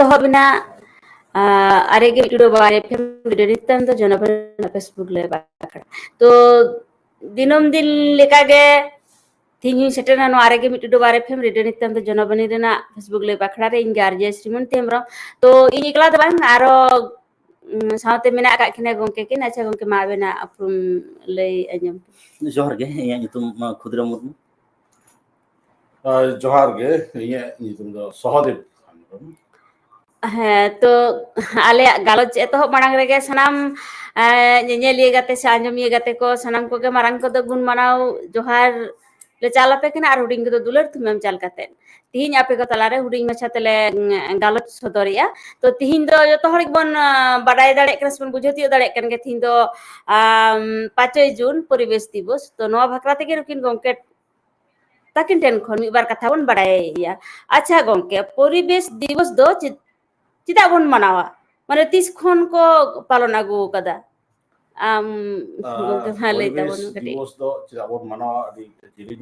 তো হবে না আরেগে ভিডিও বা এফএম ভিডিও নিতাম তো জনপ্রিয় ফেসবুক লে বাখড়া তো দিনম দিন লেকাগে ᱛᱤᱧ ᱥᱮᱴᱮᱨᱱᱟ ᱱᱚᱣᱟ ᱨᱮᱜᱮ ᱢᱤᱫᱴᱤᱡ ᱰᱚᱵᱟᱨ ᱮᱯᱷᱮᱢ ᱨᱮᱰᱤᱭᱳ ᱱᱤᱛᱟᱹᱢ ᱫᱚ ᱡᱚᱱᱚᱵᱟᱱᱤ ᱨᱮᱱᱟᱜ ᱯᱷᱮᱥᱵᱩᱠ ᱞᱟᱭᱤᱵ ᱟᱠᱷᱲᱟ ᱨᱮ ᱤᱧ ᱜᱟᱨᱡᱮ ᱥᱨᱤᱢᱚᱱ ᱛᱮᱢᱨᱚ ᱛᱚ ᱤᱧ ᱮᱠᱞᱟ ᱫᱚ ᱵᱟᱝ ᱟᱨᱚ ᱥᱟᱶᱛᱮ ᱢᱮᱱᱟᱜ ᱟᱠᱟᱫ ᱠᱤᱱᱟ ᱜᱚᱝᱠᱮ ᱠᱤᱱ ᱟᱪᱪᱷᱟ ᱜᱚᱝᱠᱮ ᱢᱟ ᱟᱵᱮᱱᱟᱜ ᱩᱯᱨᱩᱢ ᱞᱟᱹᱭ ᱟᱸᱡᱚᱢ ᱡᱚᱦᱟᱨ ᱜᱮ ᱤᱧᱟᱹᱜ ᱧᱩᱛᱩم ᱠᱷᱩᱫᱨᱟᱢ ᱢᱩᱨᱢᱩ ᱡᱚᱦᱟᱨ ᱜᱮ ᱤᱧᱟᱹᱜ ᱧᱩᱛᱩᱢ ᱫᱚ ᱥᱚᱦᱚᱫᱮᱵ ᱦᱮᱸ ᱛᱚ ᱟᱞᱮᱭᱟᱜ ᱜᱟᱞᱚᱪ ᱮᱛᱚᱦᱚᱵ ᱢᱟᱲᱟᱝ ᱨᱮᱜᱮ ᱥᱟᱱᱟᱢ ᱧᱮᱧᱮᱞᱤᱭᱟᱹ ᱜᱟᱛᱮ ᱥᱮ ᱟᱸᱡᱚᱢᱤᱭᱟᱹ ᱜᱟᱛᱮ ᱠᱚ ᱥᱟᱱᱟᱢ ᱠᱚᱜᱮ ᱢᱟᱨᱟᱝ ᱠᱚᱫᱚ ᱜᱩᱱ ᱢᱟᱱᱟᱣ ᱡᱚᱦᱟᱨ ᱞᱮ ᱪᱟᱞ ᱟᱯᱮ ᱠᱟᱱᱟ ᱟᱨ ᱦᱩᱰᱤᱧ ᱠᱚᱫᱚ ᱫᱩᱞᱟᱹᱲ ᱛᱷᱩᱢᱟᱹᱢ ᱪᱟᱞ ᱠᱟᱛᱮᱫ ᱛᱤᱦᱤᱧ ᱟᱯᱮ ᱠᱚ ᱛᱟᱞᱟᱨᱮ ᱦᱩᱰᱤᱧ ᱢᱟᱪᱷᱟ ᱛᱮᱞᱮ ᱜᱟᱞᱚᱪ ᱥᱚᱫᱚᱨᱮᱜᱼᱟ ᱛᱚ ᱛᱤᱦᱤᱧ ᱫᱚ ᱡᱚᱛᱚ ᱦᱚᱲ ᱜᱮᱵᱚᱱ ᱵᱟᱰᱟᱭ ᱫᱟᱲᱮᱭᱟᱜ ᱠᱟᱱᱟ ᱥᱮᱵᱚᱱ ᱵᱩᱡᱷᱟᱹᱣ ᱛᱤᱭᱳᱜ ᱫᱟᱲᱮᱭᱟᱜ ᱠᱟᱱ ᱜᱮᱭᱟ ᱛᱤᱦᱤᱧ ᱫᱚ ᱯᱟᱸᱪᱚᱭ ᱡᱩᱱ ᱯᱚᱨᱤᱵᱮᱥ ᱫᱤᱵᱚᱥ ᱛᱚ ᱱᱚᱣᱟ ᱵᱟᱠᱷᱨᱟ ᱛᱮᱜᱮ ᱱᱩᱠᱤᱱ ᱜᱚᱝᱠᱮ ᱛᱟᱹᱠᱤᱱ ᱴᱷᱮᱱ ᱠᱷᱚᱱ ᱢᱤᱫ ᱵᱟᱨ ᱠᱟᱛᱷᱟ ᱵᱚᱱ ᱵᱟᱲᱟᱭᱟ ᱟᱪᱪᱷᱟ ᱜᱚᱝᱠᱮ ᱯᱚᱨᱤᱵᱮᱥ ᱫᱤᱵᱚᱥ ᱫᱚ चितावन मनावा माने तिस खनको पालना गो कदा आम उहाँले त भन्नु कति दिवस द चितावन मनावा अनि जिरिङ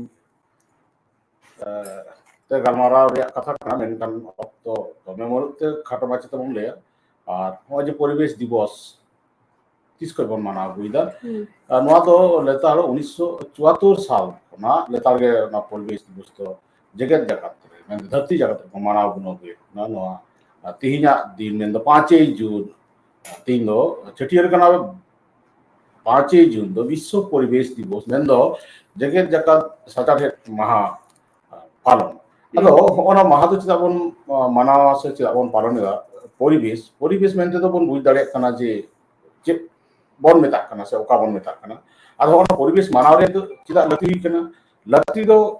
তে গালমারা কথা কানা মেনকান অক্ত তমে মরতে খাটো মাছে তমন লে আর নয় যে পরিবেশ দিবস তিস করব মানা বুইদা নয়া তো লেতার উনিশশো চুয়াত্তর সাল না লেতার গে না পরিবেশ দিবস তো জগৎ জাগাত রে মানে ধরতি জাগাত মানা গুণ গে না নয়া। ᱫᱷᱟᱹᱨᱛᱤ ᱡᱟᱠᱟᱛ ᱨᱮᱠᱚ ᱢᱟᱱᱟᱣ ᱜᱩᱱᱟᱹᱣ ᱟᱹᱜᱩᱭᱮᱫ ᱠᱟᱱᱟ ᱱᱚᱣᱟ ᱛᱤᱦᱤᱧᱟᱜ ᱫᱤᱱ ᱢᱮᱱᱫᱚ ᱯᱟᱸᱪᱮᱭ ᱡᱩᱱ ᱛᱤᱦᱤᱧ ᱫᱚ ᱪᱷᱟᱹᱴᱭᱟᱹᱨ ᱠᱟᱱᱟ ᱯᱟᱸᱪᱮᱭ ᱡᱩᱱ ᱫᱚ ᱵᱤᱥᱥᱚ ᱯᱚᱨᱤᱵᱮᱥ ᱫᱤᱵᱚᱥ ᱢᱮᱱᱫᱚ ᱡᱮᱜᱮᱛ ᱡᱟᱠᱟᱛ ᱥᱟᱪᱟᱨᱦᱮᱫ ᱢᱟᱦᱟ ᱯᱟᱞᱚᱱ ᱟᱫᱚ ᱦᱚᱜᱼᱚᱱᱟ ᱢᱟᱦᱟ ᱫᱚ ᱪᱮᱫᱟᱜ ᱵᱚᱱ ᱢᱟᱱᱟᱣᱟ ᱥᱮ ᱪᱮᱫᱟᱜ ᱵᱚᱱ ᱯᱟᱞᱚᱱᱮᱫᱟ ᱯᱚᱨᱤᱵᱮᱥ ᱯᱚᱨᱤᱵᱮᱥ ᱢᱮᱱᱛᱮᱫᱚ ᱵᱚᱱ ᱵᱩᱡᱽ ᱫᱟᱲᱮᱭᱟᱜ ᱠᱟᱱᱟ ᱡᱮ ᱪᱮᱫ ᱵᱚᱱ ᱢᱮᱛᱟᱜ ᱠᱟᱱᱟ ᱥᱮ ᱚᱠᱟ ᱵᱚᱱ ᱢᱮᱛᱟᱜ ᱠᱟᱱᱟ ᱟᱫᱚ ᱚᱱᱟ ᱯᱚᱨᱤᱵᱮᱥ ᱢᱟᱱᱟᱣ ᱨᱮ ᱪᱮᱫᱟᱜ ᱞᱟᱹᱠᱛᱤ ᱠᱟᱱᱟ ᱞᱟᱹᱠᱛᱤ ᱫᱚ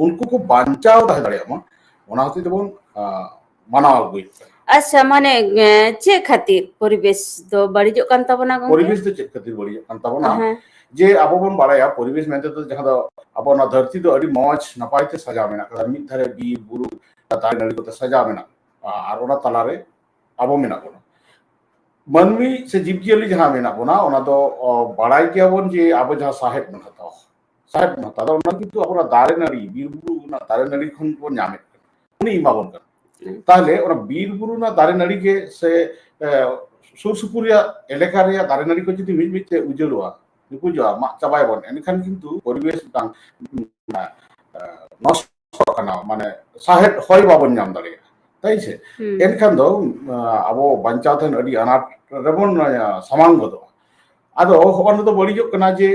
උල්කුකු බංචාව දහදරයම මොනහති තිබුන් මනාවගුයි আচ্ছা মানে চে খাতির পরিবেশ তো বাড়ি যোগ কান তাবনা পরিবেশ তো চে খাতির বাড়ি কান তাবনা যে আবহন বাড়ায়া পরিবেশ মেতে তো যাহা আবনা ধরতি তো আড়ি মজ নাপাইতে সাজা মেনা কারণ মিত ধরে বি বুরু তার নাড়ি কত সাজা মেনা আর ওনা তালারে আবো মেনা কোন মানমি সে জীবজিয়ালি যাহা মেনা কোনা ওনা তো বাড়াই কিয়াবন যে আবো যাহা সাহেব মেনা তাও ᱵᱚᱱᱟ ᱚᱱᱟ ᱫᱚ ᱵᱟᱲᱟᱭ ᱜᱮᱭᱟᱵᱚᱱ ᱡᱮ ᱟᱵᱚ ᱡᱟᱦᱟᱸ ᱥᱟᱦᱮᱸᱫ ᱵᱚᱱ ᱦᱟᱛᱟᱣᱟ ᱥᱟᱦᱮᱸᱫ ᱵᱚᱱ ᱦᱟᱛᱟᱣᱟ ᱚᱱᱟ ᱠᱤᱱᱛᱩ ᱟᱵᱚᱱᱟᱜ ᱫᱟᱨᱮ ᱱᱟᱹᱲᱤ ᱵᱤᱨ ᱵᱩᱨᱩ ᱨᱮᱱᱟᱜ ᱫᱟᱨᱮ ᱱᱟᱹᱲᱤ ᱠᱷᱚᱱ ᱵᱚᱱ ᱧᱟᱢᱮᱫ ᱠᱟᱱᱟ ᱩᱱᱤ ᱮᱢᱟᱵᱚᱱ ᱠᱟᱱᱟ ᱛᱟᱦᱞᱮ ᱚᱱᱟ ᱵᱤᱨ ᱵᱩᱨᱩ ᱨᱮᱱᱟᱜ ᱫᱟᱨᱮ ᱱᱟᱹᱲᱤ ᱜᱮ ᱥᱮ ᱥᱩᱨ ᱥᱩᱯᱩᱨ ᱨᱮᱭᱟᱜ ᱮᱞᱟᱠᱟ ᱨᱮᱭᱟᱜ ᱫᱟᱨᱮ ᱱᱟᱹᱲᱤ ᱠᱚ ᱡᱩᱫᱤ ᱢᱤᱫ ᱢᱤᱫ ᱛᱮ ᱩᱡᱟᱹᱲᱚᱜᱼᱟ ᱱᱤᱯᱩᱡᱚᱜᱼᱟ ᱢᱟᱜ ᱪᱟᱵᱟᱭᱟᱵᱚᱱ ᱮᱱᱠᱷᱟᱱ ᱠᱤᱱᱛᱩ ᱯᱚᱨᱤᱵᱮᱥ ᱢᱤᱫᱴᱟᱝ ᱱᱚᱥᱴᱚᱜ ᱠᱟᱱᱟ ᱢᱟᱱᱮ ᱥᱟᱦᱮᱫ ᱦᱚᱭ ᱵᱟᱵᱚᱱ ᱧᱟᱢ ᱫᱟᱲᱮᱭᱟᱜᱼᱟ ᱛᱟᱭ ᱥᱮ ᱮᱱᱠᱷᱟᱱ ᱫᱚ ᱟᱵᱚ ᱵᱟᱧᱪᱟᱣ ᱛᱟᱦᱮᱱ ᱟᱹᱰᱤ ᱟᱱᱟᱴ ᱨᱮᱵᱚᱱ ᱥᱟᱢᱟᱝ ᱜᱚᱫᱚᱜᱼᱟ ᱟᱫᱚ ᱦᱚᱜᱼᱚ ᱱᱚᱣᱟ ᱫᱚ ᱵᱟᱹᱲᱤᱡᱚᱜ ᱠᱟᱱᱟ ᱡᱮ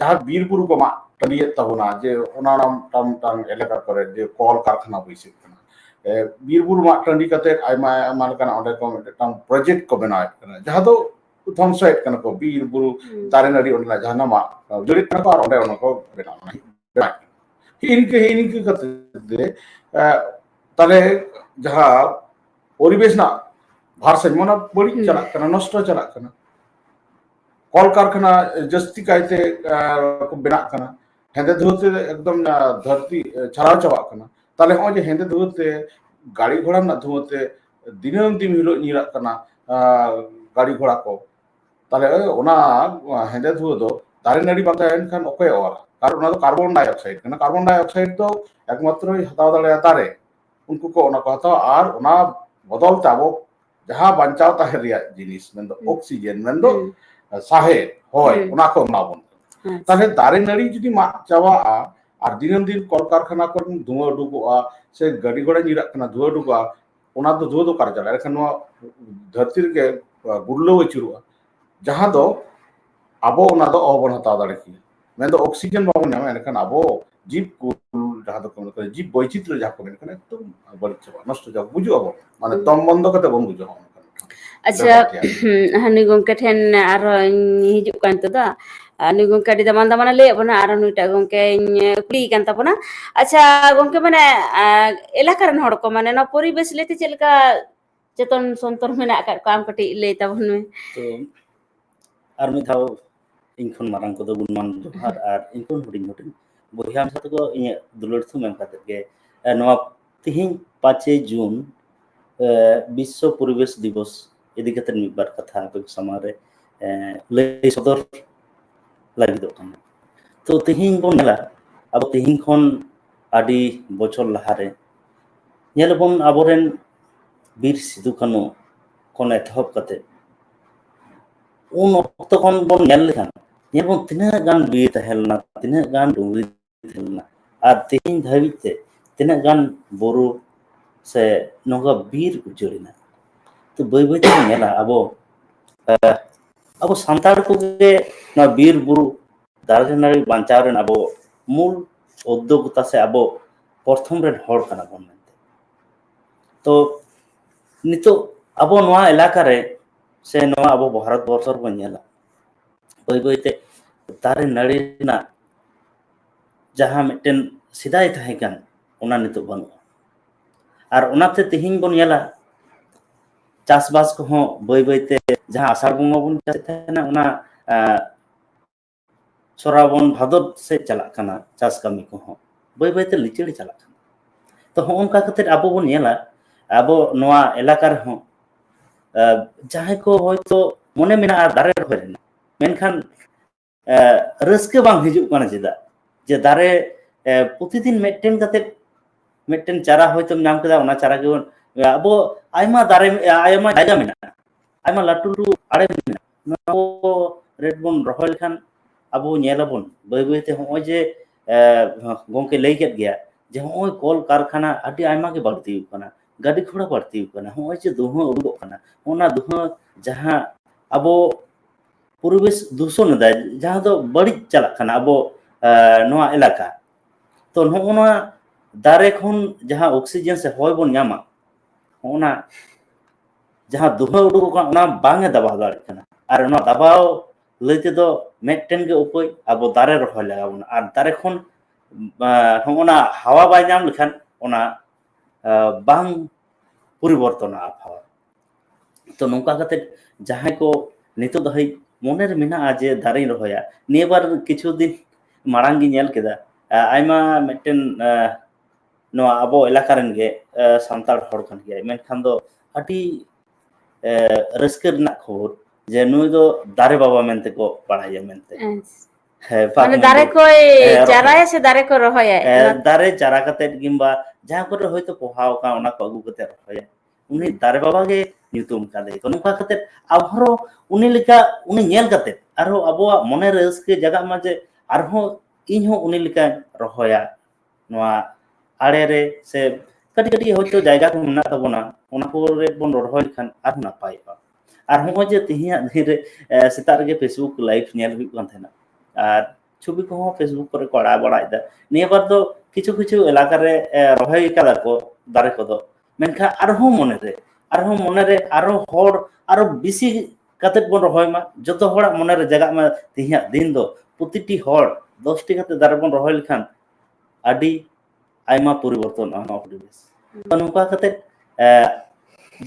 ᱡᱟᱦᱟᱸ ᱵᱤᱨ ᱵᱩᱨᱩ ᱠᱚ ᱢᱟᱜ ᱴᱟᱺᱰᱤᱭᱮᱫ ᱛᱟᱵᱚᱱᱟ ᱡᱮ ᱚᱱᱟ ᱢᱤᱫᱴᱟᱝ ᱢᱤᱫᱴᱟᱝ ᱮᱞᱟᱠᱟ ᱠᱚᱨᱮ ᱡᱮ ᱠᱚᱞ ᱠᱟᱨᱠᱷᱟᱱᱟ ᱵᱟᱹᱭᱥᱟᱹᱜ ᱠᱟᱱᱟ ᱵᱤᱨ ᱵᱩᱨᱩ ᱢᱟᱜ ᱴᱟᱺᱰᱤ ᱠᱟᱛᱮᱫ ᱟᱭᱢᱟ ᱟᱭᱢᱟ ᱞᱮᱠᱟᱱᱟᱜ ᱚᱸᱰᱮ ᱠᱚ ᱢᱤᱫᱴᱟᱝ ᱯᱨᱚᱡᱮᱠᱴ ᱠᱚ ᱵᱮᱱᱟᱣᱮᱫ ᱠᱟᱱᱟ ᱡᱟᱦᱟᱸ ᱫᱚ ᱫᱷᱚᱝᱥᱚᱭᱮᱫ ᱠᱟᱱᱟ ᱠᱚ ᱵᱤᱨ ᱵᱩᱨᱩ ᱫᱟᱨᱮ ᱱᱟᱹᱲᱤ ᱚᱸᱰᱮᱱᱟᱜ ᱡᱟᱦᱟᱸ ᱢᱟᱜ ᱩᱡᱟᱹᱲᱮᱫ ᱠᱟᱱᱟ ᱠᱚ ᱟᱨ ᱚᱸᱰᱮ ᱚᱱᱟ ᱠᱚ ᱵᱮᱱᱟᱣ ᱦᱤᱸᱜ ᱱᱤᱝᱠᱟᱹ ᱦᱤᱸᱜ ᱱᱤᱝᱠᱟᱹ ᱠᱟᱛᱮ ᱛᱟᱦᱞᱮ ᱡᱟᱦᱟᱸ ᱯᱚᱨᱤᱵᱮᱥ ᱨᱮᱱᱟᱜ ᱵᱷᱟᱨᱥᱟᱢᱢᱚ ᱚᱱᱟ ᱵᱟᱹᱲᱤᱡ ᱪᱟᱞᱟᱜ ᱠᱟᱱᱟ ᱱᱚᱥᱴᱚ ᱪᱟᱞᱟᱜ কলকারখানা জাস্তি কাইতে বেড়া કના હેંદે ધુતે એકદમ ધરતી છરાવ ચાવાગ કના તાલે હોય જે હેંદે ધુતે ગાડી ઘોડા ના ધુતે દિનમ દિન હિલો નીરા કના ગાડી ઘોડા કો তাহলে ওনা হেঁদে ধু দো। দারে নাড়ি বাতা এন খান ওকে ওরা কারণ ওনা তো কার্বন ডাইঅক্সাইড কেন কার্বন ডাইঅক্সাইড তো একমাত্র হাতাও দাঁড়ে তারে। উনকু কো ওনা কথা আর ওনা বদল তাবো যাহা বাঁচাও তাহে রিয়া জিনিস মেন অক্সিজেন মেন সাহেব হয় ওনাকেও মা বন্ধ আচ্ছা। তাহলে দাঁড়ে নাড়িয়ে যদি মা চাওয়া আর দিনম দিন কলকারখানা করে ধোঁয়া ডুবুয়া সে গাড়ি ঘোড়া নিরাক না ধোঁয়া ডুবা ওনা তো ধোঁয়া দোকার চালা এখান নোয়া ধরতি রে গুড়লো চুরুয়া। যাহা দো আবো ওনা দো অবন হাতাও দাঁড়ে কি? মানে মেন দো অক্সিজেন বাবন নামে মানে এখান আবো জীব যাহা দো জীব বৈচিত্র্য যাহা করে এখানে একদম বলিচ্ছে নষ্ট যাও বুঝু আবো। মানে দম বন্ধ করতে বন বুঝো ᱟᱪᱪᱷᱟ ᱦᱟᱹᱱᱤ ᱜᱚᱝᱠᱮ ᱴᱷᱮᱱ ᱟᱨᱦᱚᱸᱧ ᱦᱤᱡᱩᱜ ᱠᱟᱱ ᱛᱮᱫᱚ ᱱᱩᱭ ᱜᱚᱝᱠᱮ ᱟᱹᱰᱤ ᱫᱟᱢᱟᱱ ᱫᱟᱢᱟᱱᱮ ᱞᱟᱹᱭᱮᱫ ᱵᱚᱱᱟ ᱟᱨ ᱱᱩᱭᱴᱟᱜ ᱜᱚᱝᱠᱮᱧ ᱠᱩᱞᱤᱭ ᱠᱟᱱ ᱛᱟᱵᱚᱱᱟ ᱟᱪᱪᱷᱟ ᱜᱚᱝᱠᱮ ᱢᱟᱱᱮ ᱮᱞᱟᱠᱟ ᱨᱮᱱ ᱦᱚᱲ ᱠᱚ ᱢᱟᱱᱮ ᱱᱚᱣᱟ ᱯᱚᱨᱤᱵᱮᱥ ᱞᱟᱹᱭᱛᱮ ᱪᱮᱫ ᱞᱮᱠᱟ ᱡᱚᱛᱚᱱ ᱥᱚᱱᱛᱚᱨ ᱢᱮᱱᱟᱜ ᱟᱠᱟᱫ ᱠᱚᱣᱟ ᱟᱢ ᱠᱟᱹᱴᱤᱡ ᱞᱟᱹᱭ ᱛᱟᱵᱚᱱ ᱢᱮ ᱟᱨ ᱢᱤᱫ ᱫᱷᱟᱣ ᱤᱧ ᱠᱷᱚᱱ ᱢᱟᱨᱟᱝ ᱠᱚᱫᱚ ᱜᱩᱱᱢᱟᱱ ᱡᱚᱦᱟᱨ ᱟᱨ ᱤᱧ ᱠᱷᱚᱱ ᱦᱩᱰᱤᱧ ᱦᱩᱰᱤᱧ ᱵᱚᱭᱦᱟ ᱢᱮᱥᱟ ᱛᱟᱠᱚ ᱤᱧᱟᱹᱜ ᱫᱩᱞᱟᱹᱲ ᱛᱷᱩᱢ ᱮᱢ ᱠᱟᱛᱮᱫ ᱜᱮ ᱱᱚᱣᱟ ᱛᱤᱦᱤᱧ ᱯᱟᱸᱪᱮ ᱡᱩᱱ বিশ্ব পরিবেশ দিবস ᱤᱫᱤ ᱠᱟᱛᱮ ᱢᱤᱫ ᱵᱟᱨ ᱠᱟᱛᱷᱟ ᱟᱯᱮ ᱥᱟᱢᱟᱝ ᱨᱮ ᱞᱟᱹᱭ ᱥᱚᱫᱚᱨ ᱞᱟᱹᱜᱤᱫᱚᱜ ᱠᱟᱱᱟ ᱛᱚ ᱛᱮᱦᱮᱧ ᱵᱚᱱ ᱧᱮᱞᱟ ᱟᱵᱚ ᱛᱮᱦᱮᱧ ᱠᱷᱚᱱ ᱟᱹᱰᱤ ᱵᱚᱪᱷᱚᱨ ᱞᱟᱦᱟᱨᱮ ᱧᱮᱞᱟᱵᱚᱱ ᱟᱵᱚᱨᱮᱱ ᱵᱤᱨ ᱥᱤᱫᱩ ᱠᱟᱹᱱᱩ ᱠᱷᱚᱱ ᱮᱛᱚᱦᱚᱵ ᱠᱟᱛᱮ ᱩᱱ ᱚᱠᱛᱚ ᱠᱷᱚᱱ ᱵᱚᱱ ᱧᱮᱞ ᱞᱮᱠᱷᱟᱱ ᱧᱮᱞᱵᱚᱱ ᱛᱤᱱᱟᱹᱜ ᱜᱟᱱ ᱵᱤᱨ ᱛᱟᱦᱮᱸ ᱞᱮᱱᱟ ᱛᱤᱱᱟᱹᱜ ᱜᱟᱱ ᱰᱩᱝᱨᱤ ᱛᱟᱦᱮᱸ ᱞᱮᱱᱟ ᱟᱨ ᱛᱮᱦᱮᱧ ᱫᱷᱟᱹᱵᱤᱡ ᱛᱮ ᱛᱤᱱᱟᱹᱜ ᱜᱟᱱ ᱵᱩᱨᱩ ᱥᱮ ᱱᱚᱝᱠᱟ ᱵᱤᱨ ᱩᱡᱟᱹᱲᱮᱱᱟ ᱛᱚ ᱵᱟᱹᱭ ᱵᱟᱹᱭ ᱛᱮᱵᱚᱱ ᱧᱮᱞᱟ ᱟᱵᱚ ᱟᱵᱚ ᱥᱟᱱᱛᱟᱲ ᱠᱚᱜᱮ ᱱᱚᱣᱟ ᱵᱤᱨ ᱵᱩᱨᱩ ᱫᱟᱨᱮ ᱱᱟᱹᱲᱤ ᱵᱟᱧᱪᱟᱣ ᱨᱮᱱ ᱟᱵᱚ ᱢᱩᱞ উদ্যোগতা সে আবো প্রথম রেন হর কানা বন মেনতে তো নিতো আবো নোয়া এলাকা রে সে নোয়া আবো ভারত বর্ষর বন নেলা বই বইতে তারে নাড়ি না যাহা মিটেন সিদাই থাহে কান ওনা নিতো বানুয়া ᱟᱨ ᱚᱱᱟᱛᱮ ᱛᱮᱦᱮᱧ ᱵᱚᱱ ᱧᱮᱞᱟ ᱪᱟᱥᱵᱟᱥ ᱠᱚᱦᱚᱸ ᱵᱟᱹᱭ ᱵᱟᱹᱭᱛᱮ ᱡᱟᱦᱟᱸ ᱟᱥᱟᱲ ᱵᱚᱸᱜᱟ ᱵᱚᱱ ᱪᱟᱥᱮᱫ ᱛᱟᱦᱮᱱᱟ ᱚᱱᱟ ᱥᱚᱨᱟᱵᱚᱱ ᱵᱷᱟᱫᱚᱨ ᱥᱮᱫ ᱪᱟᱞᱟᱜ ᱠᱟᱱᱟ ᱪᱟᱥ ᱠᱟᱹᱢᱤ ᱠᱚᱦᱚᱸ ᱵᱟᱹᱭ ᱵᱟᱹᱭᱛᱮ ᱞᱤᱪᱟᱹᱲ ᱪᱟᱞᱟᱜ ᱠᱟᱱᱟ ᱛᱚ ᱦᱚᱸᱜᱼᱚᱝᱠᱟ ᱠᱟᱛᱮᱫ ᱟᱵᱚ ᱵᱚᱱ ᱧᱮᱞᱟ ᱟᱵᱚ ᱱᱚᱣᱟ ᱮᱞᱟᱠᱟ ᱨᱮᱦᱚᱸ ᱡᱟᱦᱟᱸᱭ ᱠᱚ ᱦᱚᱭᱛᱳ ᱢᱚᱱᱮ ᱢᱮᱱᱟᱜᱼᱟ ᱫᱟᱨᱮ ᱨᱚᱦᱚᱭ ᱨᱮᱱᱟᱜ ᱢᱮᱱᱠᱷᱟᱱ ᱨᱟᱹᱥᱠᱟᱹ ᱵᱟᱝ ᱦᱤᱡᱩᱜ ᱠᱟᱱᱟ ᱪᱮᱫᱟᱜ ᱡᱮ ᱫᱟᱨᱮ ᱯᱨᱚᱛᱤᱫᱤᱱ ᱢᱤᱫᱴᱮᱱ ᱠᱟᱛᱮᱫ ᱢᱤᱫᱴᱮᱱ ᱪᱟᱨᱟ ᱦᱚᱭᱛᱚᱢ ᱧᱟᱢ ᱠᱮᱫᱟ ᱚᱱᱟ ᱪᱟᱨᱟ ᱜᱮᱵᱚᱱ ᱟᱵᱚ ᱟᱭᱢᱟ ᱫᱟᱨᱮ ᱟᱭᱢᱟ ᱡᱟᱭᱜᱟ ᱢᱮᱱᱟᱜᱼᱟ ᱟᱭᱢᱟ ᱞᱟᱹᱴᱩ ᱞᱟᱹᱴᱩ ᱟᱲᱮ ᱢᱮᱱᱟᱜᱼᱟ ᱱᱚᱣᱟ ᱠᱚ ᱨᱮᱴ ᱵᱚᱱ ᱨᱚᱦᱚᱭ ᱞᱮᱠᱷᱟᱱ ᱟᱵᱚ ᱧᱮᱞᱟᱵᱚᱱ ᱵᱟᱹᱭ ᱵᱟᱹᱭᱛᱮ ᱦᱚᱸᱜᱼᱚᱭ ᱡᱮ ᱜᱚᱝᱠᱮ ᱞᱟᱹᱭ ᱠᱮᱫ ᱜᱮᱭᱟ ᱡᱮ ᱦᱚᱸᱜᱼᱚᱭ ᱠᱚᱞ ᱠᱟᱨᱠᱷᱟᱱᱟ ᱟᱹᱰᱤ ᱟᱭᱢᱟ ᱜᱮ ᱵᱟᱹᱲᱛᱤ ᱟᱠᱟᱱᱟ ᱜᱟᱹᱰᱤ ᱜᱷᱚᱲᱟ ᱵᱟᱹᱲᱛᱤ ᱟᱠᱟᱱᱟ ᱦᱚᱸᱜᱼᱚᱭ ᱡᱮ ᱫᱩᱦᱟᱹ ᱩᱰᱩᱠᱚᱜ ᱠᱟᱱᱟ ᱚᱱᱟ ᱫᱩᱦᱟᱹ ᱡᱟᱦᱟᱸ ᱟᱵᱚ পরিবেশ দূষণ এদায় যাহা দো বাড়িজ চালাক খানা আবো নোয়া এলাকা তো নোয়া ᱫᱟᱨᱮ ᱠᱷᱚᱱ ᱡᱟᱦᱟᱸ ᱚᱠᱥᱤᱡᱮᱱ ᱥᱮ ᱦᱚᱭ ᱵᱚᱱ ᱧᱟᱢᱟ ᱚᱱᱟ ᱡᱟᱦᱟᱸ ᱫᱩᱦᱟᱹ ᱩᱰᱩᱠᱚᱜ ᱠᱟᱱᱟ ᱚᱱᱟ ᱵᱟᱝ ᱮ ᱫᱟᱵᱟᱣ ᱫᱟᱲᱮᱭᱟᱜ ᱠᱟᱱᱟ ᱟᱨ ᱚᱱᱟ ᱫᱟᱵᱟᱣ ᱞᱟᱹᱭ ᱛᱮᱫᱚ ᱢᱤᱫᱴᱮᱱ ᱜᱮ ᱩᱯᱟᱹᱭ ᱟᱵᱚ ᱫᱟᱨᱮ ᱨᱚᱦᱚᱭ ᱞᱟᱜᱟᱣ ᱵᱚᱱᱟ ᱟᱨ ᱫᱟᱨᱮ ᱠᱷᱚᱱ ᱚᱱᱟ ᱦᱟᱣᱟ ᱵᱟᱭ ᱧᱟᱢ ᱞᱮᱠᱷᱟᱱ ᱚᱱᱟ ᱵᱟᱝ ᱯᱚᱨᱤᱵᱚᱨᱛᱚᱱᱟ ᱟᱵᱚᱦᱟᱣᱟ ᱛᱚ ᱱᱚᱝᱠᱟ ᱠᱟᱛᱮ ᱡᱟᱦᱟᱸᱭ ᱠᱚ ᱱᱤᱛᱚᱜ ᱫᱷᱟᱹᱵᱤᱡ ᱢᱚᱱᱮᱨᱮ ᱢᱮᱱᱟᱜᱼᱟ ᱡᱮ ᱫᱟᱨᱮᱧ ᱨᱚᱦᱚᱭᱟ ᱱᱤᱭᱟᱹ ᱵᱟᱨ ᱠᱤᱪᱷᱩ ᱫᱤᱱ ᱢᱟᱲᱟᱝ ᱜᱤᱧ ᱧᱮᱞ ᱠᱮᱫᱟ ᱟᱭᱢᱟ ᱢᱤᱫᱴᱮᱱ ᱱᱚᱣᱟ ᱟᱵᱚ ᱮᱞᱟᱠᱟ ᱨᱮᱱ ᱜᱮ ᱥᱟᱱᱛᱟᱲ ᱦᱚᱲ ᱠᱟᱱ ᱜᱮᱭᱟᱭ ᱢᱮᱱᱠᱷᱟᱱ ᱫᱚ ᱟᱹᱰᱤ ᱨᱟᱹᱥᱠᱟᱹ ᱨᱮᱱᱟᱜ ᱠᱷᱚᱵᱚᱨ ᱡᱮ ᱱᱩᱭ ᱫᱚ ᱫᱟᱨᱮ ᱵᱟᱵᱟ ᱢᱮᱱᱛᱮ ᱠᱚ ᱵᱟᱲᱟᱭᱟ ᱢᱮᱱᱛᱮ মানে দারে কই চারায় সে দারে কো রহয়া দারে চারা কাতে কিংবা যা করে হয়তো পোহাও কা ওনা কো আগু কাতে রহয়া উনি দারে বাবা গে নিউতুম কাদে তো নুকা কাতে আবহরো উনি লেখা উনি নেল কাতে আর আবো মনে রেসকে জায়গা মাঝে আর হো ইন হো উনি লেখা রহয়া নোয়া ᱟᱲᱮᱨᱮ ᱥᱮ ᱠᱟᱹᱴᱤᱡ ᱠᱟᱹᱴᱤᱡ ᱦᱚᱭᱛᱳ ᱡᱟᱭᱜᱟ ᱠᱚ ᱢᱮᱱᱟᱜ ᱛᱟᱵᱚᱱᱟ ᱚᱱᱟ ᱠᱚᱨᱮ ᱵᱚᱱ ᱨᱚᱦᱚᱭ ᱞᱮᱠᱷᱟᱱ ᱟᱨ ᱱᱟᱯᱟᱭᱚᱜᱼᱟ ᱟᱨ ᱦᱚᱸᱜᱼᱚᱭ ᱡᱮ ᱛᱮᱦᱮᱧᱟᱜ ᱫᱤᱱ ᱨᱮ ᱥᱮᱛᱟᱜ ᱨᱮᱜᱮ ᱯᱷᱮᱥᱵᱩᱠ ᱞᱟᱭᱤᱵᱷ ᱧᱮᱞ ᱦᱩᱭᱩᱜ ᱠᱟᱱ ᱛᱟᱦᱮᱱᱟ ᱟᱨ ᱪᱷᱚᱵᱤ ᱠᱚᱦᱚᱸ ᱯᱷᱮᱥᱵᱩᱠ ᱠᱚᱨᱮ ᱠᱚ ᱟᱲᱟᱜ ᱵᱟᱲᱟᱭᱮᱫᱟ ᱱᱤᱭᱟᱹ ᱵᱟᱨ ᱫᱚ ᱠᱤᱪᱷᱩ ᱠᱤᱪᱷᱩ ᱮᱞᱟᱠᱟ ᱨᱮ ᱨᱚᱦᱚᱭ ᱠᱟᱫᱟ ᱠᱚ ᱫᱟᱨᱮ ᱠᱚᱫᱚ ᱢᱮᱱᱠᱷᱟᱱ ᱟᱨᱦᱚᱸ ᱢᱚᱱᱮᱨᱮ ᱟᱨᱦᱚᱸ ᱢᱚᱱᱮᱨᱮ ᱟᱨᱦᱚᱸ ᱦᱚᱲ ᱟᱨᱦᱚᱸ ᱵᱮᱥᱤ ᱠᱟᱛᱮᱫ ᱵᱚᱱ ᱨᱚᱦᱚᱭ ᱢᱟ ᱡᱚᱛᱚ ᱦᱚᱲᱟᱜ ᱢᱚᱱᱮᱨᱮ ᱡᱟᱜᱟᱜ ᱢᱟ ᱛᱮᱦᱮᱧᱟᱜ ᱫᱤᱱ ᱫᱚ ᱯᱨᱚᱛᱤᱴᱤ ᱦᱚᱲ ᱫᱚᱥᱴᱤ ᱠᱟᱛᱮ ᱫᱟᱨᱮ ᱵᱚᱱ ᱨᱚᱦᱚᱭ ᱞᱮᱠᱷᱟᱱ ᱟᱹᱰᱤ ᱟᱭᱢᱟ ᱯᱚᱨᱤᱵᱚᱨᱛᱚᱱ ᱱᱚᱣᱟ ᱯᱚᱨᱤᱵᱮᱥ ᱱᱚᱝᱠᱟ ᱠᱟᱛᱮ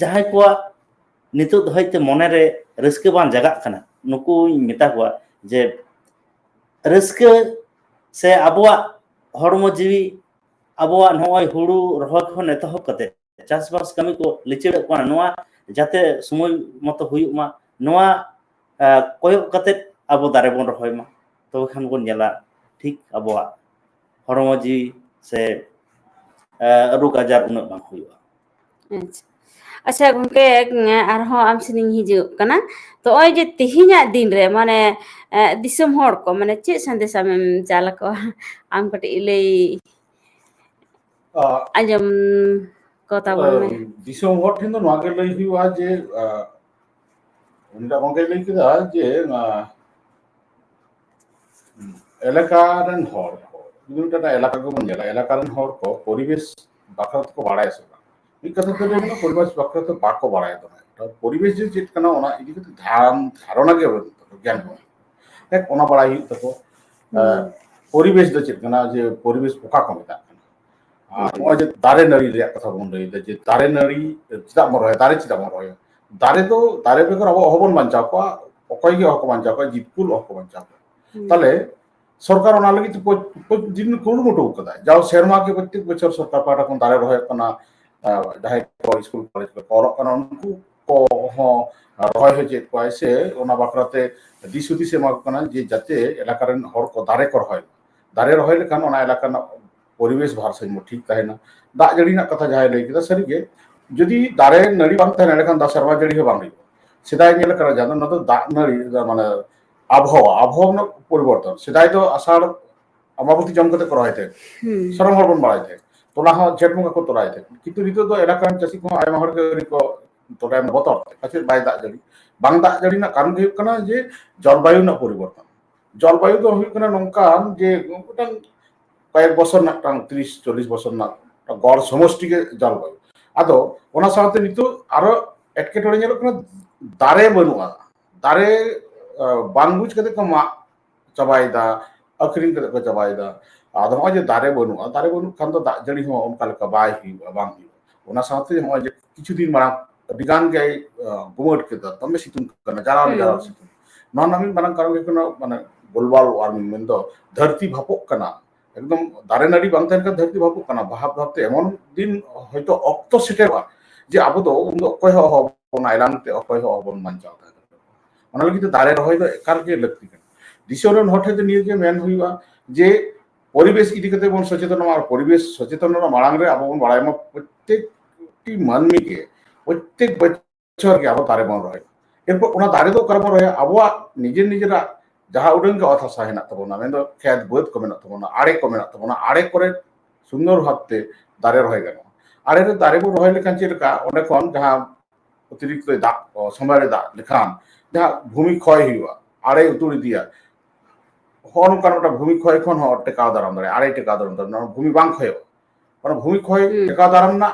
ᱡᱟᱦᱟᱸᱭ ᱠᱚᱣᱟᱜ ᱱᱤᱛᱚᱜ ᱫᱚ ᱢᱚᱱᱮᱨᱮ ᱨᱟᱹᱥᱠᱟᱹ ᱵᱟᱝ ᱡᱟᱜᱟᱜ ᱠᱟᱱᱟ ᱱᱩᱠᱩᱧ ᱢᱮᱛᱟ ᱠᱚᱣᱟ ᱡᱮ ᱨᱟᱹᱥᱠᱟᱹ ᱥᱮ ᱟᱵᱚᱣᱟᱜ ᱦᱚᱲᱢᱚ ᱡᱤᱣᱤ ᱟᱵᱚᱣᱟᱜ ᱱᱚᱜᱼᱚᱭ ᱦᱩᱲᱩ ᱨᱚᱦᱚᱭ ᱠᱷᱚᱱ ᱮᱛᱚᱦᱚᱵ ᱠᱟᱛᱮ ᱪᱟᱥᱵᱟᱥ ᱠᱟᱹᱢᱤ ᱠᱚ ᱞᱤᱪᱟᱹᱲᱚᱜ ᱠᱟᱱᱟ ᱱᱚᱣᱟ ᱡᱟᱛᱮ ᱥᱚᱢᱚᱭ ᱢᱚᱛᱚ ᱦᱩᱭᱩᱜ ᱢᱟ ᱱᱚᱣᱟ ᱠᱚᱭᱚᱜ ᱠᱟᱛᱮ ᱟᱵᱚ ᱫᱟᱨᱮ ᱵᱚᱱ ᱨᱚᱦᱚᱭ ᱢᱟ ᱛᱚᱵᱮ ᱠᱷᱟᱱ ᱵᱚᱱ ᱧᱮᱞᱟ ᱴᱷᱤᱠ ᱟᱵᱚᱣᱟᱜ ᱦᱚᱲᱢᱚ ᱡᱤᱣᱤ ᱥᱮ ᱟᱹᱨᱩ ᱠᱟᱡᱟᱨ ᱩᱱᱟᱹᱜ ᱵᱟᱝ ᱦᱩᱭᱩᱜᱼᱟ ᱟᱪᱪᱷᱟ ᱟᱪᱪᱷᱟ ᱜᱚᱢᱠᱮ ᱟᱨᱦᱚᱸ ᱟᱢ ᱥᱮᱱᱤᱧ ᱦᱤᱡᱩᱜ ᱠᱟᱱᱟ ᱛᱚ ᱱᱚᱜᱼᱚᱭ ᱡᱮ ᱛᱤᱦᱤᱧᱟᱜ ᱫᱤᱱ ᱨᱮ ᱢᱟᱱᱮ ᱫᱤᱥᱚᱢ ᱦᱚᱲ ᱠᱚ ᱢᱟᱱᱮ ᱪᱮᱫ ᱥᱟᱸᱫᱮᱥ ᱟᱢᱮᱢ ᱪᱟᱞ ᱟᱠᱚᱣᱟ ᱟᱢ ᱠᱟᱹᱴᱤᱡ ᱞᱟᱹᱭ ᱟᱸᱡᱚᱢ ᱠᱚ ᱛᱟᱵᱚᱱ ᱢᱮ ᱫᱤᱥᱚᱢ ᱦᱚᱲ ᱴᱷᱮᱱ ᱫᱚ ᱱᱚᱣᱟ ᱜᱮ ᱞᱟᱹᱭ ᱦᱩᱭᱩᱜᱼᱟ ᱡᱮ ᱩᱱᱤᱴᱟᱜ ᱜᱚᱢᱠᱮ ᱞᱟᱹᱭ ᱠᱮᱫᱟ ᱡᱮ ᱮᱞᱟᱠᱟ ᱨᱮᱱ ᱦᱚᱲ විදුරටට එලකගම කියලා එලකරන් හෝරකෝ পরিবেশ බකරත්ක බඩය සුනා මේ කතතට වෙන পরিবেশ බකරත බක්ක බඩය තමයි পরিবেশ যে যেটা কানা ওনা এদিকে তো ধারণ ধারণাকে জ্ঞান করে দেখ ওনা বড়াই তো পরিবেশ ᱫᱚ ᱪᱮᱫ ᱠᱟᱱᱟ ᱡᱮ পরিবেশ ᱚᱠᱟ ᱠᱚ ᱢᱮᱛᱟᱜ ᱠᱟᱱᱟ ᱟᱨ ᱱᱚᱜᱼᱚᱭ ᱡᱮ ᱫᱟᱨᱮ ᱱᱟᱹᱲᱤ ᱨᱮᱭᱟᱜ ᱠᱟᱛᱷᱟ ᱵᱚᱱ ᱞᱟᱹᱭᱫᱟ ᱡᱮ ᱫᱟᱨᱮ ᱱᱟᱹᱲᱤ ᱪᱮᱫᱟᱜ ᱵᱚᱱ ᱨᱚᱦᱚᱭᱟ ᱫᱟᱨᱮ ᱪᱮᱫᱟᱜ ᱵᱚᱱ ᱨᱚᱦᱚᱭᱟ ᱫᱟᱨᱮ ᱫᱚ ᱫᱟᱨᱮ ᱵᱮᱜᱚᱨ ᱟᱵᱚ ᱚᱦᱚᱵᱚᱱ ᱵᱟᱧᱪᱟᱣ ᱠᱚᱣᱟ ᱚᱠᱚᱭ ᱜᱮ ᱚᱦᱚ ᱠᱚ ᱵᱟᱧᱪᱟᱣ ᱠᱚᱣᱟ ᱡᱤᱵᱽᱠᱩᱞ ᱚᱦᱚ ᱠᱚ ᱵᱟᱧᱪᱟᱣ ᱠᱚᱣᱟ ᱛᱟᱦᱞᱮ ᱥᱚᱨᱠᱟᱨ ᱚᱱᱟ ᱞᱟᱹᱜᱤᱫ ᱡᱤᱱ ᱠᱩᱨᱩᱢᱩᱴᱩ ᱟᱠᱟᱫᱟ ᱡᱟᱣ ᱥᱮᱨᱢᱟ ᱜᱮ ᱯᱨᱚᱛᱮᱠ ᱵᱚᱪᱷᱚᱨ ᱥᱚᱨᱠᱟᱨ ᱯᱟᱦᱴᱟ ᱠᱷᱚᱱ ᱫᱟᱨᱮ ᱨᱚᱦᱚᱭ ᱠᱟᱱᱟ ᱡᱟᱦᱟᱸᱭ ᱠᱚ ᱥᱠᱩᱞ ᱠᱚᱞᱮᱡᱽ ᱠᱚ ᱚᱞᱚᱜ ᱠᱟᱱᱟ ᱩᱱᱠᱩ ᱠᱚ ᱦᱚᱸ ᱨᱚᱦᱚᱭ ᱦᱚᱪᱚᱭᱮᱫ ᱠᱚᱣᱟᱭ ᱥᱮ ᱚᱱᱟ ᱵᱟᱠᱷᱨᱟᱛᱮ ᱫᱤᱥ ᱦᱩᱫᱤᱥ ᱮᱢᱟ ᱠᱚ ᱠᱟᱱᱟ ᱡᱮ ᱡᱟᱛᱮ ᱮᱞᱟᱠᱟ ᱨᱮᱱ ᱦᱚᱲ ᱠᱚ ᱫᱟᱨᱮ ᱠᱚ ᱨᱚᱦᱚᱭ ᱫᱟᱨᱮ ᱨᱚᱦᱚᱭ ᱞᱮᱠᱷᱟᱱ ᱚᱱᱟ ᱮᱞᱟᱠᱟ ᱨᱮᱱᱟᱜ ᱯᱚᱨᱤᱵᱮᱥ ᱵᱷᱟᱨᱥᱟᱢᱢᱚ ᱴᱷᱤᱠ ᱛᱟᱦᱮᱱᱟ ᱫᱟᱜ ᱡᱟᱹᱲᱤ ᱨᱮᱱᱟᱜ ᱠᱟᱛᱷᱟ ᱡᱟᱦᱟᱸᱭ ᱞᱟᱹᱭ ᱠᱮᱫᱟ ᱥᱟᱹᱨᱤᱜᱮ ᱡᱩᱫᱤ ᱫᱟᱨᱮ ᱱᱟᱹᱲᱤ ᱵᱟᱝ ᱛᱟᱦᱮᱱᱟ ᱮᱸᱰᱮᱠᱷᱟᱱ ᱫᱟᱜ ᱥᱮᱨᱢᱟ ᱡᱟᱹᱲᱤ ᱦᱚᱸ ᱵᱟᱝ ᱦᱩᱭᱩᱜᱼᱟ ᱥᱮᱫᱟᱭ ᱧᱮᱞ ᱠᱟᱱᱟ ᱡᱟᱦᱟᱸ ᱫᱚ ᱱᱚᱣᱟ ᱫᱚ ᱫᱟᱜ ᱱᱟᱹᱲᱤ ᱢᱟᱱᱮ আবহাওয়া আবহাওয়া মানে পরিবর্তন। সেটাই তো আসার অমাবতী জমকাতে করা হয় থাকে সরম হরবন বাড়াই থাকে তোলা হয় জেট বঙ্গা কো তোলা থাকে কিন্তু ঋতু তো এলাকার চাষি কোনো আয়মা হর কো তোটা বতর। কাছে বাই দাগ জারি। বাং দাগ জারি না কারণ হয়ে কানা যে জলবায়ু না পরিবর্তন। জলবায়ু তো হয়ে কানা নঙ্কান যে কয়েক বছর না টান 30 40 বছর না গড় সমষ্টিকে জলবায়ু। আদো ওনা সাথে নিতো আরও এটকেটড়ে নিলো কানা? দারে বনুয়া দারে ᱵᱟᱝ ᱵᱩᱡᱽ ᱠᱟᱛᱮ ᱠᱚ ᱢᱟᱜ ᱪᱟᱵᱟᱭᱮᱫᱟ ᱟᱹᱠᱷᱨᱤᱧ ᱠᱟᱛᱮ ᱠᱚ ᱪᱟᱵᱟᱭᱮᱫᱟ ᱟᱫᱚ ᱱᱚᱜᱼᱚᱭ ᱡᱮ ᱫᱟᱨᱮ ᱵᱟᱹᱱᱩᱜᱼᱟ ᱫᱟᱨᱮ ᱵᱟᱹᱱᱩᱜ ᱠᱷᱟᱱ ᱫᱚ ᱫᱟᱜ ᱡᱟᱹᱲᱤ ᱦᱚᱸ ᱚᱱᱠᱟ ᱞᱮᱠᱟ ᱵᱟᱭ ᱦᱩᱭᱩᱜᱼᱟ ᱵᱟᱝ ᱦᱩᱭᱩᱜᱼᱟ ᱚᱱᱟ ᱥᱟᱶᱛᱮ ᱱᱚᱜᱼᱚᱭ ᱡᱮ ᱠᱤᱪᱷᱩ ᱫᱤᱱ ᱢᱟᱲᱟᱝ ᱟᱹᱰᱤᱜᱟᱱ ᱜᱮᱭ ᱜᱩᱢᱟᱹᱴ ᱠᱮᱫᱟ ᱫᱚᱢᱮ ᱥᱤᱛᱩᱝ ᱠᱟᱱᱟ ᱡᱟᱨᱟᱣ ᱡᱟᱨᱟᱣ ᱥᱤᱛᱩᱝ ᱱᱚᱣᱟ ᱨᱮᱱᱟᱜ ᱢᱤᱫ ᱢᱟᱨᱟᱝ ᱠᱟᱨᱚᱱ ᱦᱩᱭᱩᱜ ᱠᱟᱱᱟ ᱢᱟᱱᱮ ᱜᱞᱳᱵᱟᱞ ᱚᱣᱟᱨᱢᱤᱝ ᱢᱮᱱᱫᱚ ᱫᱷᱟᱹᱨᱛᱤ ᱵᱷᱟᱯᱚᱜ ᱠᱟᱱᱟ ᱮᱠᱫᱚᱢ ᱫᱟᱨᱮ ᱱᱟᱹᱲᱤ ᱵᱟᱝ ᱛᱟᱦᱮᱱ ᱠᱷᱟᱱ ᱫᱷᱟᱹᱨᱛᱤ ᱵᱷᱟᱯᱚᱜ ᱠᱟᱱᱟ ᱵᱷᱟᱵ ᱵᱷᱟᱵᱛᱮ ᱮᱢᱚᱱ ᱫᱤᱱ ᱦᱚᱭᱛᱚ ᱚᱠᱛᱚ ᱥᱮᱴᱮᱨᱚᱜᱼᱟ ᱡᱮ ᱟᱵᱚ ᱫᱚ ᱩᱱᱫᱚ ᱚᱠᱚᱭ ᱦᱚᱸ ᱚᱦᱚᱵᱚᱱ ᱟᱭᱞᱟᱱ ᱛᱮ ᱚᱠᱚᱭ ᱦᱚᱸ ᱚᱦᱚᱵᱚᱱ ᱵᱟᱧᱪᱟᱣ ᱫᱟᱲᱮᱭᱟᱜᱼᱟ ᱚᱱᱟ ᱞᱟᱹᱜᱤᱫ ᱛᱮ ᱫᱟᱨᱮ ᱨᱚᱦᱚᱭ ᱫᱚ ᱮᱠᱟᱞ ᱜᱮ ᱞᱟᱹᱠᱛᱤ ᱠᱟᱱᱟ ᱫᱤᱥᱚᱢ ᱨᱮᱱ ᱦᱚᱲ ᱴᱷᱮᱱ ᱫᱚ ᱱᱤᱭᱟᱹ ᱜᱮ ᱢᱮᱱ ᱦᱩᱭᱩᱜᱼᱟ ᱡᱮ পরিবেশ ইদি কতে বন সচেতন আর পরিবেশ সচেতন মাড়াং রে আবো বন বাড়াই মা প্রত্যেকটি মানমিকে প্রত্যেক বছর গে আবো দারে বন রহে এরপর ওনা দারে দো কারবন রহে আবোয়া নিজের নিজেরা যাহা উডাং গে অথা সাহে না তবনা মেন দো খেত বদ কমে না তবনা আড়ে কমে না তবনা আড়ে করে সুন্দর ভাবতে দারে রহে গেল আড়ে রে দারে বন রহে লেখান চেলকা অনেক কোন যাহা অতিরিক্ত দাগ সময় রে দাগ লেখান যাহা ভূমি ক্ষয় হইবা আড়ে উতুড়ি দিয়া হন কারণটা ভূমি ক্ষয় খন হওয়ার টেকাও দাঁড়াম দাঁড়ায় আড়াই টেকাও দাঁড়াম দাঁড়াম ভূমি বাং ক্ষয় মানে ভূমি ক্ষয় টেকাও দাঁড়াম না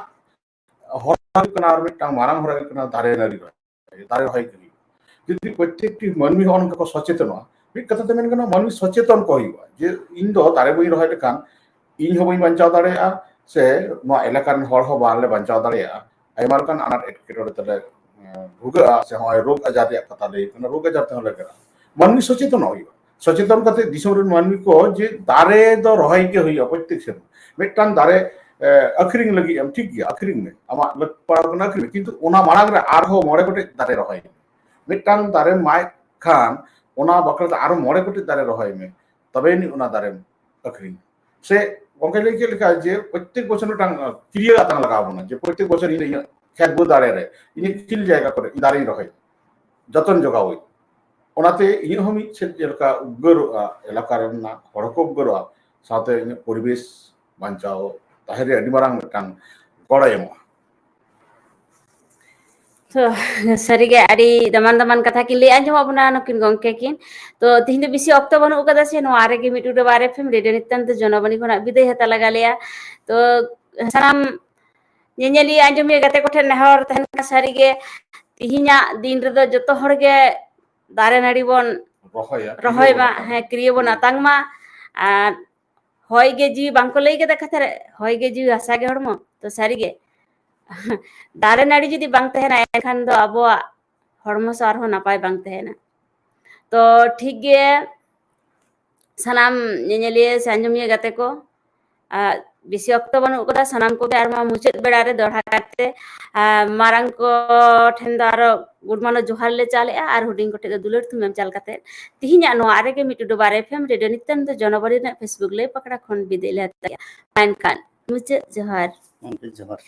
হর ᱠᱟᱱᱟ ᱟᱨ ᱢᱤᱫᱴᱟᱝ ᱢᱟᱨᱟᱝ ᱦᱚᱨᱟ ᱦᱩᱭᱩᱜ ᱠᱟᱱᱟ ᱫᱟᱨᱮ ᱱᱟᱹᱲᱤ ᱨᱚᱦᱚᱭ ᱫᱟᱨᱮ ᱨᱚᱦᱚᱭ ᱠᱟᱹᱢᱤ ᱡᱩᱫᱤ ᱯᱨᱚᱛᱮᱠᱴᱤ ᱢᱟᱹᱱᱢᱤ ᱦᱚᱸ ᱚᱱᱠᱟ ᱠᱚ ᱥᱚᱪᱮᱛᱚᱱᱚᱜᱼᱟ ᱢᱤᱫ ᱠᱟᱛᱷᱟ ᱛᱮ ᱢᱮᱱ ᱜᱟᱱᱚᱜᱼᱟ ᱢᱟᱹᱱᱢᱤ ᱥᱚᱪᱮᱛᱚᱱ ᱠᱚ ᱦᱩᱭᱩᱜᱼᱟ ᱡᱮ ᱤᱧ ᱫᱚ ᱫᱟᱨᱮ ᱵᱟᱹᱧ ᱨᱚᱦᱚᱭ ᱞᱮᱠᱷᱟᱱ ᱤᱧ ᱦᱚᱸ ᱵᱟᱹᱧ ᱵᱟᱧᱪᱟᱣ ᱫᱟᱲᱮᱭᱟᱜᱼᱟ ᱥᱮ ᱱᱚᱣᱟ ᱮᱞᱟᱠᱟ ᱨᱮᱱ ᱦᱚᱲ ᱦᱚᱸ ᱵᱟᱝᱞᱮ ᱵᱟᱧᱪᱟᱣ ᱫᱟᱲᱮᱭᱟᱜᱼᱟ ᱟᱭᱢᱟ ᱞᱮᱠᱟᱱ ᱟᱱᱟᱴ ᱮᱴᱠᱮᱴᱚᱬᱮ ᱛᱮᱞᱮ ᱵᱷᱩᱜᱟᱹᱜᱼᱟ ᱥᱮ ᱦᱚᱸᱜᱼᱚᱭ ᱨᱳᱜᱽ ᱟᱡᱟᱨ ᱨᱮᱭᱟᱜ ᱠᱟᱛᱷᱟ ᱞᱟᱹᱭ ᱠᱟᱱᱟ ᱨᱳᱜᱽ ᱟᱡᱟᱨ ᱛᱮᱦᱚᱸ ᱞᱟᱜᱟᱜᱼᱟ ᱢᱟᱹᱱᱢᱤ ᱥᱚᱪᱮᱛᱚᱱᱚᱜ ᱦᱩᱭᱩᱜᱼᱟ ᱥᱚᱪᱮᱛᱚᱱ ᱠᱟᱛᱮ ᱫᱤᱥᱚᱢ ᱨᱮᱱ ᱢᱟᱹᱱᱢᱤ ᱠᱚ ᱡᱮ ᱫᱟᱨᱮ ᱫᱚ ᱨᱚᱦᱚᱭ ᱜᱮ ᱦᱩᱭᱩᱜᱼᱟ ᱯᱨᱚᱛᱮᱠ ᱥᱮᱨᱢᱟ ᱢᱤᱫᱴᱟᱝ ᱫᱟᱨᱮ ᱟᱹᱠᱷᱨᱤᱧ ᱞᱟᱹᱜᱤᱫ ᱮᱢ ᱴᱷᱤᱠ ᱜᱮᱭᱟ ᱟᱹᱠᱷᱨᱤᱧ ᱢᱮ ᱟᱢᱟᱜ ᱞᱟᱹᱠ ᱯᱟᱲᱟᱣ ᱠᱟᱱᱟ ᱟᱹᱠᱷᱨᱤᱧ ᱠᱤᱱᱛᱩ ᱚᱱᱟ ᱢᱟᱲᱟᱝ ᱨᱮ ᱟᱨᱦᱚᱸ ᱢᱚᱬᱮ ᱜᱚᱴᱮᱡ ᱫᱟᱨᱮ ᱨᱚᱦᱚᱭ ᱢᱮ ᱢᱤᱫᱴᱟᱝ ᱫᱟᱨᱮᱢ ᱢᱟᱜ ᱠᱷᱟᱱ ᱚᱱᱟ ᱵᱟᱠᱷᱨᱟ ᱵᱟᱠᱷᱨᱟᱛᱮ ᱟᱨᱦᱚᱸ ᱢᱚᱬᱮ ᱜᱚᱴᱮᱡ ᱫᱟᱨᱮ ᱨᱚᱦᱚᱭ ᱢᱮ ᱛᱚᱵᱮ ᱟᱹᱱᱤᱡ ᱚᱱᱟ ᱫᱟᱨᱮᱢ ᱟᱹᱠᱷᱨᱤᱧ ᱥᱮ ᱜᱚᱝᱠᱮ ᱞᱟᱹᱭ ᱠᱮᱫ ᱞᱮᱠᱟ ᱡᱮ ᱯᱨᱚᱛᱮᱠ ᱵᱚᱪᱷᱚᱨ ᱢᱤᱫᱴᱟᱝ ᱠᱤᱨᱤᱭᱟᱹ ᱟᱛᱟᱝ ᱞᱟᱜᱟᱣ ᱵᱚᱱᱟ ᱡᱮ ᱯᱨᱚᱛᱮᱠ ᱵᱚᱪᱷᱚᱨ ᱤᱧ ᱤᱧᱟᱹᱜ খ্যাগো দাঁড়ে রে ইনি কিল জায়গা করে দাঁড়িয়ে রহে যতন জোগা ওই ᱚᱱᱟᱛᱮ ᱤᱧ ᱦᱚᱸ ᱢᱤᱫ ᱥᱮᱫ ᱡᱮᱞᱮᱠᱟ ᱩᱫᱽᱜᱟᱹᱨᱚᱜᱼᱟ ᱮᱞᱟᱠᱟ ᱨᱮᱱᱟᱜ ᱦᱚᱲ ᱠᱚ ᱩᱫᱽᱜᱟᱹᱨᱚᱜᱼᱟ ᱥᱟᱶᱛᱮ ᱤᱧᱟᱹᱜ ᱯᱚᱨᱤᱵᱮᱥ ᱵᱟᱧᱪᱟᱣ ᱛᱟᱦᱮᱸ ᱨᱮ ᱟᱹᱰᱤ ᱢᱟᱨᱟᱝ ᱢᱤᱫᱴᱟᱝ ᱜᱚᱲᱚᱭ ᱮᱢᱚᱜᱼᱟ ᱛᱚ ᱥᱟᱹᱨᱤᱜᱮ ᱟᱹᱰᱤ ᱫᱟᱢᱟᱱ ᱫᱟᱢᱟᱱ ᱠᱟᱛᱷᱟ ᱠᱤᱱ ᱞᱟᱹᱭ ᱟᱸᱡᱚᱢ ᱟᱵᱚᱱᱟ ᱱᱩᱠᱤᱱ ᱜᱚᱝᱠᱮ ᱠᱤᱱ ᱛᱚ ᱛᱤᱦᱤᱧ ᱫᱚ ᱵᱮᱥᱤ ᱚᱠᱛᱚ ᱵᱟᱹᱱᱩᱜ ᱟᱠᱟᱫᱟ ᱥᱮ ᱱᱚᱣᱟ ᱨᱮᱜᱮ ᱢᱤᱫ ᱴᱩᱰᱟᱹ ᱵᱟᱨ ᱮᱯᱷᱮᱢ ᱨᱮᱰᱤᱭᱳ ᱱᱤᱛᱟᱱᱛᱚ ᱡᱚᱱᱚᱵᱟᱱᱤ ᱠᱷᱚᱱᱟᱜ ᱵᱤᱫᱟᱹᱭ ᱦᱟᱛᱟᱣ ᱞᱟᱜᱟ ᱞᱮᱭᱟ ᱛᱚ ᱥᱟᱱᱟᱢ ᱧᱮᱧᱮᱞᱤᱭᱟᱹ ᱟᱸᱡᱚᱢᱤᱭᱟᱹ ᱜᱟᱛᱮ ᱠᱚᱴᱷᱮᱱ ᱱᱮᱦᱚᱨ ᱛᱟᱦᱮᱱ ᱠᱟᱱᱟ ᱥᱟᱹᱨᱤᱜᱮ ᱛᱤᱦᱤᱧᱟᱜ ᱫᱤᱱ ᱨᱮᱫᱚ ᱡᱚᱛᱚ ᱦᱚᱲᱜᱮ ᱫᱟᱨᱮ ᱱᱟᱹᱲᱤ ᱵᱚᱱ ᱨᱚᱦᱚᱭᱟ ᱨᱚᱦᱚᱭ ᱢᱟ ᱦᱮᱸ ᱠᱨᱤᱭᱟᱹ ᱵᱚᱱ ᱟᱛᱟᱝ ᱢᱟ ᱟᱨ ᱦᱚᱭ ᱜᱮ ᱡᱤᱣᱤ ᱵᱟᱝᱠᱚ ᱞᱟᱹᱭ ᱠᱮᱫᱟ ᱠᱟᱛᱷᱟ ᱨᱮ ᱦᱚᱭ ᱜᱮ ᱡᱤᱣᱤ ᱦᱟᱥᱟ ᱜᱮ ᱦᱚᱲᱢᱚ ᱛᱚ ᱥᱟᱹᱨᱤᱜᱮ ᱫᱟᱨᱮ ᱱᱟᱹᱲᱤ ᱡᱩᱫᱤ ᱵᱟᱝ ᱛᱟᱦᱮᱱᱟ ᱮᱱᱠᱷᱟᱱ ᱫᱚ ᱟᱵᱚᱣᱟᱜ ᱦᱚᱲᱢᱚ ᱥᱟᱶ ᱟᱨᱦᱚᱸ ᱱᱟᱯᱟᱭ ᱵᱟᱝ ᱛᱟᱦᱮᱱᱟ ᱛᱚ ᱴᱷᱤᱠ ᱜᱮ ᱥᱟᱱᱟᱢ ᱧᱮᱧᱮᱞᱤᱭᱟᱹ ᱥᱮ ᱟᱸᱡᱚᱢᱤᱭᱟᱹ ᱜᱟᱛᱮ ᱠᱚ ᱵᱮᱥᱤ ᱚᱠᱛᱚ ᱵᱟᱹᱱᱩᱜ ᱠᱟᱫᱟ ᱥᱟᱱᱟᱢ ᱠᱚᱜᱮ ᱟᱨ ᱢᱩᱪᱟᱹᱫ ᱵᱮᱲᱟ ᱨᱮ ᱫᱚᱦᱲᱟ ᱠᱟᱛᱮ ᱢᱟᱨᱟᱝ ᱠᱚ ᱴᱷᱮᱱ ᱫᱚ ᱟᱨᱚ ᱜᱩᱰᱢᱟᱱᱚ ᱡᱚᱦᱟᱨ ᱞᱮ ᱪᱟᱞᱮᱜᱼᱟ ᱟᱨ ᱦᱩᱰᱤᱧ ᱠᱚᱴᱷᱮᱱ ᱫᱚ ᱫᱩᱞᱟᱹᱲ ᱛᱷᱩᱢ ᱮᱢ ᱪᱟᱞ ᱠᱟᱛᱮ ᱛᱤᱦᱤᱧᱟᱜ ᱱᱚᱣᱟ ᱟᱨᱮᱜᱮ ᱢᱤᱫ ᱴᱩᱰᱩ ᱵᱟᱨ ᱮᱯᱷᱮᱢ ᱨᱮᱰᱤᱭᱳ ᱱᱤᱛᱟᱱᱛ ᱡᱚᱱᱚᱵᱟᱲᱤ ᱨᱮᱱᱟᱜ ᱯᱷᱮᱥᱵᱩᱠ ᱞᱟᱹᱭ ᱯᱟᱠᱲᱟ ᱠᱷᱚᱱ ᱵᱤᱫᱟᱹᱭ ᱞᱮ ᱦᱟᱛᱟᱣᱟ ᱮᱱᱠᱷᱟᱱ ᱢᱩᱪᱟᱹᱫ ᱡᱚᱦᱟᱨ ᱡᱚᱦᱟᱨ